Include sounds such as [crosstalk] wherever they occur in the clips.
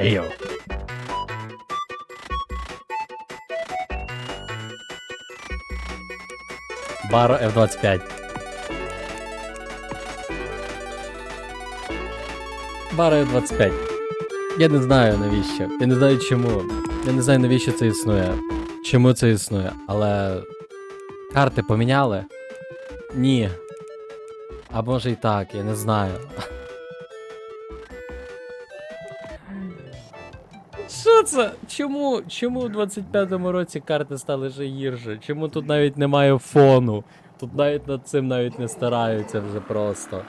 Йо. Бар F25. Бар F25. Я не знаю навіщо. Я не знаю чому. Я не знаю навіщо це існує. Чому це існує. Але. Карти поміняли? Ні. А може і так, я не знаю. Що це? Чому? Чому в 25-му році карти стали ще гірше? Чому тут навіть немає фону? Тут навіть над цим навіть не стараються вже просто.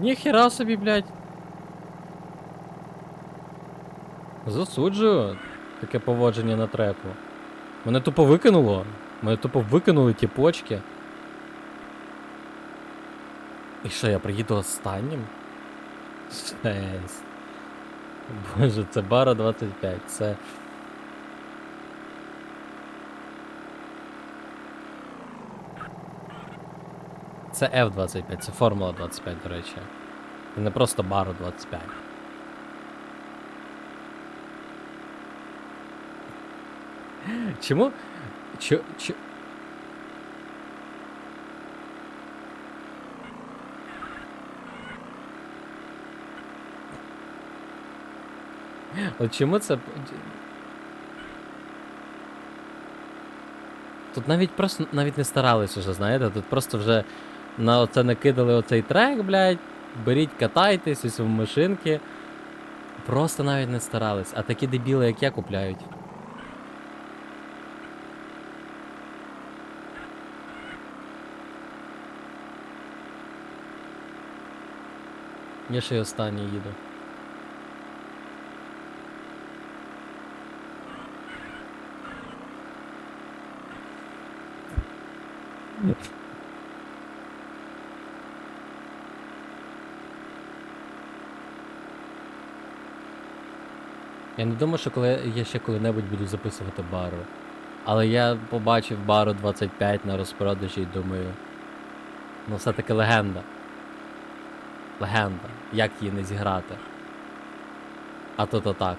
Ніхера собі, блядь. Засуджую таке поводження на треку. Мене тупо викинуло. Мене тупо викинули ті почки. І що, я приїду останнім? Жесть. Боже, це бара 25, це. Це F25, це Формула 25, до речі. Це не просто бару 25. Чому? Чо, чо... От чому це. Тут навіть просто навіть не старались уже, знаєте, тут просто вже на оце накидали оцей трек, блядь, беріть, катайтесь, ось в машинки. Просто навіть не старались. А такі дебіли, як я, купляють. Я ще й останній їду. Я не думаю, що коли я ще коли-небудь буду записувати бару. Але я побачив бару 25 на розпродажі і думаю. Ну все-таки легенда. Легенда. Як її не зіграти? А то то так.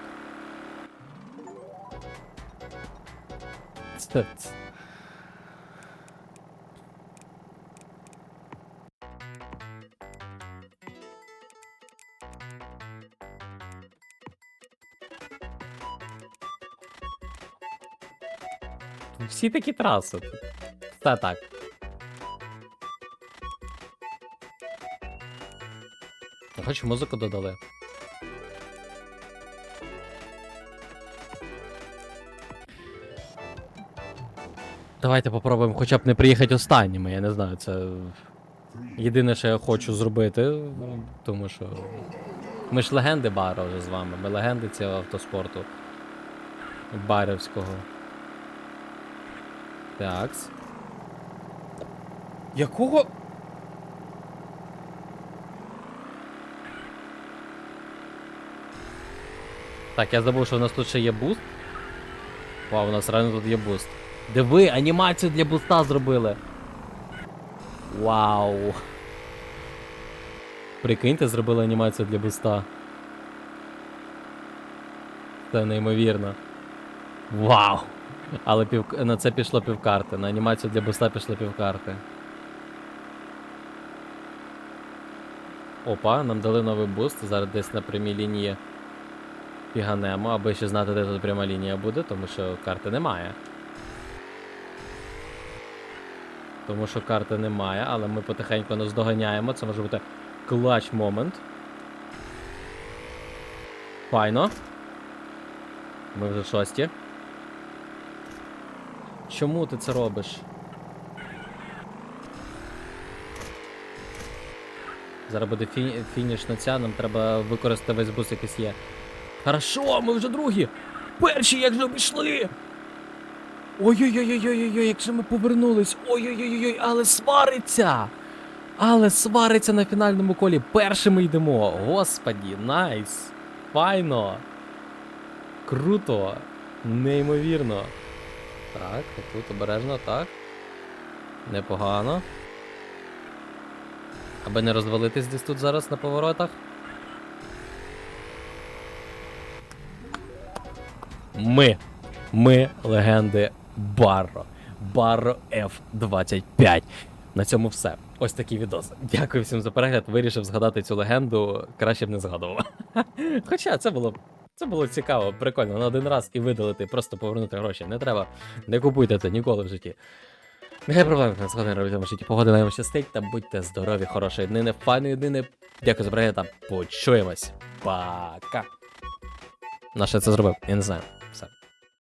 Всі такі траси. Та так. Хоч музику додали. Давайте попробуємо хоча б не приїхати останніми, я не знаю, це єдине, що я хочу зробити, тому що ми ж легенди бара вже з вами. Ми легенди цього автоспорту. Барівського. Такс. Якого? Так, я забув, що у нас тут ще є буст. Вау, у нас реально тут є буст. Диви, анімацію для буста зробили. Вау. Прикиньте, зробили анімацію для буста. Це неймовірно. Вау! Але пів... на це пішло півкарти. На анімацію для буста пішло півкарти. Опа, нам дали новий буст. Зараз десь на прямій лінії піганемо, аби ще знати, де тут пряма лінія буде, тому що карти немає. Тому що карти немає, але ми потихеньку нас доганяємо. Це може бути клач момент. Файно. Ми вже шості. Чому ти це робиш? Зараз буде фі фінішна ця, нам треба використати весь бус, якийсь є. Хорошо, ми вже другі! Перші, як же обійшли! Ой-ой-ой-ой-ой-ой, як же ми повернулись! Ой-ой-ой-ой, але свариться! Але свариться на фінальному колі. Першими йдемо. Господі, найс. Файно. Круто. Неймовірно. Так, тут обережно, так. Непогано. Аби не розвалитись десь тут зараз на поворотах. Ми. Ми легенди Барро. Барро F25. На цьому все. Ось такий відос. Дякую всім за перегляд. Вирішив згадати цю легенду. Краще б не згадував. [laughs] Хоча це було. Це було цікаво, прикольно на один раз і видалити, просто повернути гроші. Не треба. Не купуйте це ніколи в житті. Нехай проблем не згоден робити в житті. Погоди вам щастить та будьте здорові, хорошої днини, файної днини. Дякую за перегляд та почуємось. Пока. На що це зробив? Я не знаю.